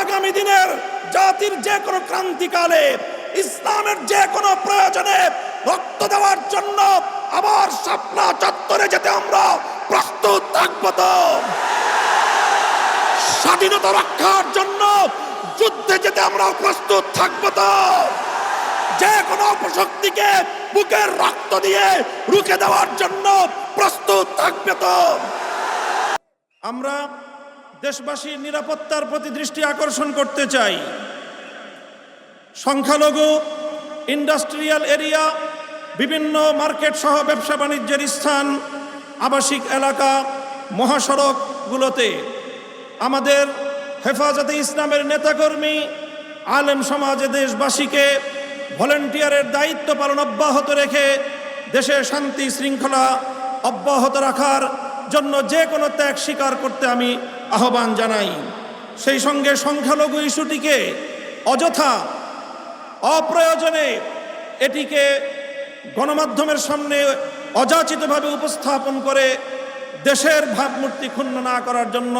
আগামী দিনের জাতির যে কোনো ক্রান্তিকালে, ইসলামের যে কোনো প্রয়োজনে রক্ত দেওয়ার জন্য আবার শাপলা চত্বরে যেতে আমরা প্রস্তুত থাকব তো। স্বাধীনতা রক্ষার জন্য যুদ্ধে যেতে আমরা প্রস্তুত থাকব তো। যে কোনো অপশক্তিকে বুকের রক্ত দিয়ে রুখে দেওয়ার জন্য প্রস্তুত থাকবে তো। আমরা দেশবাসীর নিরাপত্তার প্রতি দৃষ্টি আকর্ষণ করতে চাই। সংখ্যালঘু, ইন্ডাস্ট্রিয়াল এরিয়া, বিভিন্ন মার্কেট সহ ব্যবসা বাণিজ্যের স্থান, আবাসিক এলাকা, মহাসড়কগুলোতে। আমাদের হেফাজতে ইসলামের নেতাকর্মী, আলেম সমাজে দেশবাসীকে ভলেন্টিয়ারের দায়িত্ব পালন অব্যাহত রেখে দেশের শান্তি শৃঙ্খলা অব্যাহত রাখার জন্য যে কোনো ত্যাগ স্বীকার করতে আমি আহ্বান জানাই। সেই সঙ্গে সংখ্যালঘু ইস্যুটিকে অযথা অপ্রয়োজনে এটিকে গণমাধ্যমের সামনে অযাচিতভাবে উপস্থাপন করে দেশের ভাবমূর্তি ক্ষুণ্ণ না করার জন্য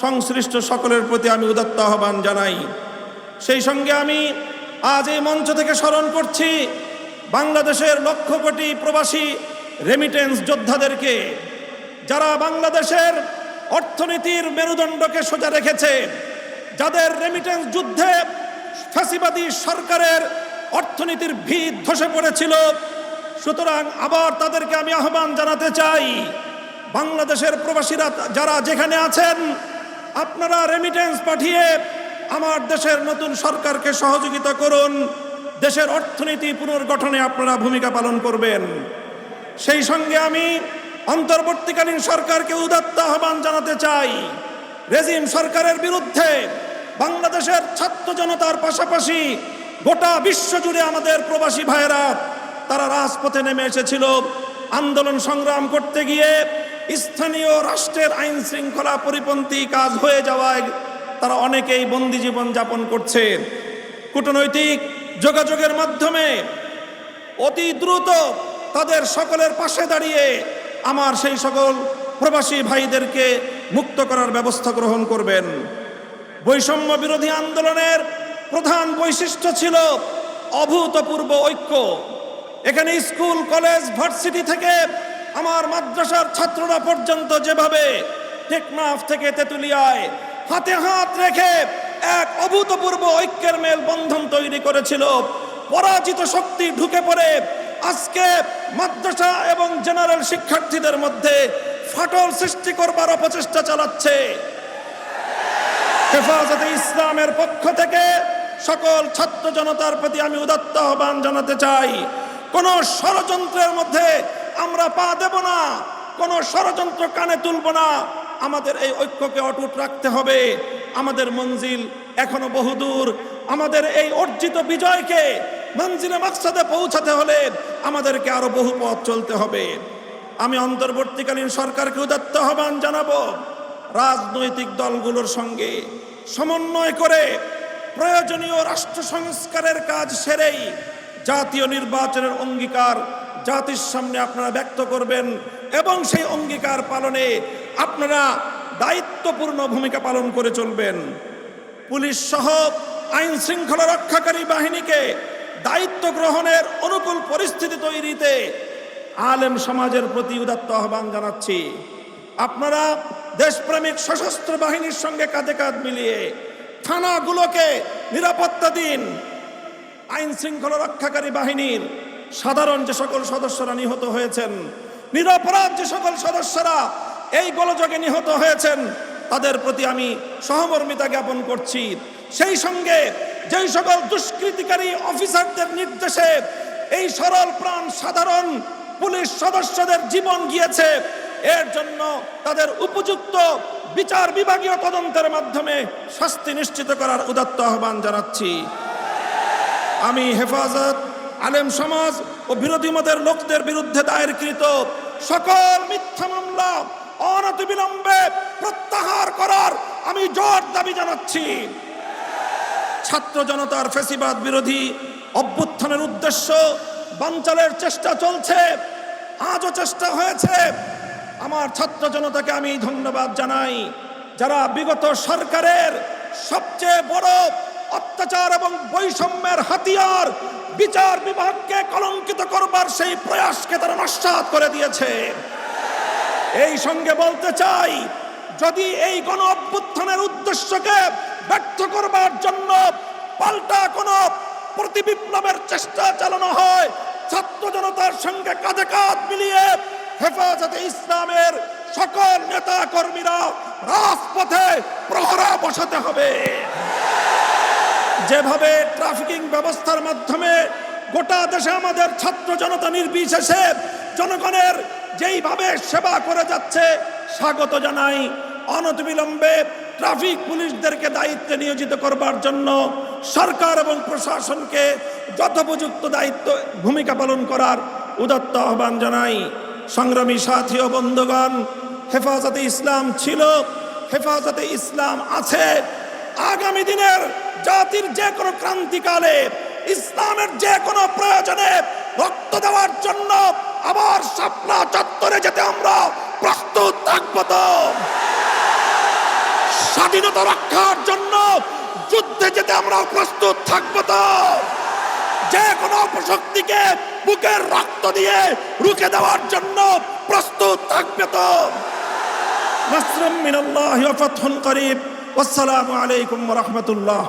সংশ্লিষ্ট সকলের প্রতি আমি উদাত্ত আহ্বান জানাই। সেই সঙ্গে আমি আজ এই মঞ্চ থেকে স্মরণ করছি বাংলাদেশের লক্ষ কোটি প্রবাসী রেমিটেন্স যোদ্ধাদেরকে যারা বাংলাদেশের অর্থনীতির মেরুদণ্ডকে সোজা রেখেছে, যাদের রেমিটেন্স যুদ্ধে ফ্যাসিবাদী সরকারের অর্থনীতির ভিত ধসে পড়েছিল, সুতরাং আবার তাদেরকে আমি আহ্বান জানাতে চাই, বাংলাদেশের প্রবাসীরা যারা যেখানে আছেন, আপনারা রেমিটেন্স পাঠিয়ে আমার দেশের নতুন সরকারকে সহযোগিতা করুন। দেশের অর্থনীতি পুনর্গঠনে আপনারা ভূমিকা পালন করবেন। সেই সঙ্গে আমি অন্তর্বর্তীকালীন সরকারকে উদাত্ত আহ্বান জানাতে চাই। রেজিম সরকারের বিরুদ্ধে বাংলাদেশের ছাত্র জনতার পাশাপাশি গোটা বিশ্ব জুড়ে আমাদের প্রবাসী ভাইয়েরা, তারা রাজপথে নেমে এসেছিল। আন্দোলন সংগ্রাম করতে গিয়ে স্থানীয় রাষ্ট্রের আইন শৃঙ্খলা পরিপন্থী কাজ হয়ে যাওয়ায় তারা অনেকেই বন্দি জীবন যাপন করছে। কূটনৈতিক যোগাযোগের মাধ্যমে অতি দ্রুত তাদের সকলের পাশে দাঁড়িয়ে আমার সেই সকল প্রবাসী ভাইদেরকে মুক্ত করার ব্যবস্থা গ্রহণ করবেন। বৈষম্য বিরোধী আন্দোলনের প্রধান বৈশিষ্ট্য ছিল অভূতপূর্ব ঐক্য। এখানে স্কুল, কলেজ, ভার্সিটি থেকে আমার মাদ্রাসার ছাত্ররা পর্যন্ত যেভাবে টেকনাফ থেকে তেতুলিয়ায় হাতে হাত রেখে এক অভূতপূর্ব ঐক্যের মেল বন্ধন তৈরি করেছিল, পরাজিত শক্তি ঢুকে পড়ে আজকে মাদ্রাসা এবং জেনারেল শিক্ষার্থীদের মধ্যে ফাটল সৃষ্টি করবার অপচেষ্টা চালাচ্ছে। হেফাজতে ইসলামের পক্ষ থেকে সকল ছাত্র জনতার প্রতি আমি উদাত্ত আহ্বান জানাতে চাই, কোন ষড়যন্ত্রের মধ্যে আমরা পা দেব না, কোন ষড়যন্ত্র কানে তুলব না, আমাদের এই ঐক্যকে অটুট রাখতে হবে। আমাদের মঞ্জিল এখনও বহুদূর, আমাদের এই অর্জিত বিজয়কে মঞ্জিলে মাকসাদে পৌঁছাতে হলে আমাদেরকে আরও বহু পথ চলতে হবে। আমি অন্তর্বর্তীকালীন সরকারকে উদাত্ত আহ্বান জানাব, রাজনৈতিক দলগুলোর সঙ্গে সমন্বয় করে প্রয়োজনীয় রাষ্ট্র সংস্কারের কাজ সেরেই জাতীয় নির্বাচনের অঙ্গীকার জাতির সামনে আপনারা ব্যক্ত করবেন এবং সেই অঙ্গীকার পালনে আপনারা দায়িত্বপূর্ণ ভূমিকা পালন করে চলবেন। পুলিশ সহ আইন শৃঙ্খলা রক্ষাকারী বাহিনীকে দায়িত্ব গ্রহণের অনুকূল পরিস্থিতি তৈরিতে আলেম সমাজের প্রতি উদাত্ত আহ্বান জানাচ্ছি। আপনারা দেশপ্রেমিক সশস্ত্র বাহিনীর সঙ্গে কাঁধে কাঁধ মিলিয়ে থানাগুলোকে নিরাপত্তা দিন। আইন শৃঙ্খলা রক্ষাকারী বাহিনীর সাধারণ যে সকল সদস্যরা নিহত হয়েছেন, নিরপরাধ যে সকল সদস্যরা এই গোলযোগে নিহত হয়েছেন, তাদের প্রতি আমি সহমর্মিতা জ্ঞাপন করছি। সেই সঙ্গে যেই সকল দুষ্কৃতিকারী অফিসারদের নির্দেশে এই সরল প্রাণ সাধারণ পুলিশ সদস্যদের জীবন গিয়েছে, এর জন্য তাদের উপযুক্ত বিচার বিভাগীয় তদন্তের মাধ্যমে শাস্তি নিশ্চিত করার উদাত্ত আহ্বান জানাচ্ছি। আমি হেফাজত, আলেম সমাজ ও বিরোধী মতের লোকদের বিরুদ্ধে দায়েরকৃত সকল মিথ্যা মামলা অনতিবিলম্বে প্রত্যাহার করার আমি জোর দাবি জানাচ্ছি। ছাত্র জনতার ফেসিবাদ বিরোধী অভ্যুত্থানের উদ্দেশ্য বানচালের চেষ্টা চলছে। আজও চেষ্টা হয়েছে। আমার ছাত্র জনতাকে আমি ধন্যবাদ জানাই। যারা বিগত সরকারের সবচেয়ে বড় অত্যাচার এবং বৈষম্যের হাতিয়ার বিচার বিভাগকে কলঙ্কিত করবার সেই প্রয়াসকে তারা নস্বাত করে দিয়েছে। এই সঙ্গে বলতে চাই, যদি এই গণ অভ্যুত্থানের উদ্দেশ্যকে ব্যর্থ করবার জন্য পাল্টা কোনো প্রতিবিপ্লবের চেষ্টা চালানো হয়। ছাত্র জনতার সঙ্গে কাঁধে কাঁধ মিলিয়ে হেফাজতে ইসলামের সকল নেতা কর্মীরা রাজপথে প্রহরা বসাতে হবে। যেভাবে ট্রাফিকিং ব্যবস্থার মাধ্যমে গোটা দেশে আমাদের ছাত্র জনতা নির্বিশেষে জনগণের যেইভাবে সেবা করে যাচ্ছে, স্বাগত জানাই। অনতিবিলম্বে ট্রাফিক পুলিশদেরকে দায়িত্বে নিয়োজিত করবার জন্য সরকার এবং প্রশাসনকে যথোপযুক্ত দায়িত্ব, ভূমিকা পালন করার উদাত্ত আহ্বান জানাই। সংগ্রামী সাথী ও বন্ধুগণ, হেফাজতে ইসলাম ছিল, হেফাজতে ইসলাম আছে। আগামী দিনের জাতির যে কোনো ক্রান্তিকালে, ইসলামের যে কোনো প্রয়োজনে রক্ত দেওয়ার জন্য আবার শাপলা চত্বরে যেতে আমরা প্রস্তুত থাকব তো। স্বাধীনতা রক্ষার জন্য যুদ্ধে যেতে আমরা প্রস্তুত থাকব তো। যে কোনো অপশক্তিকে বুকের রক্ত দিয়ে রুখে দেওয়ার জন্য প্রস্তুত থাকবে তো। নাসরুম মিনাল্লাহি ওয়া ফাতহুন করিব। ওয়াসসালামু আলাইকুম ওয়া রাহমাতুল্লাহ।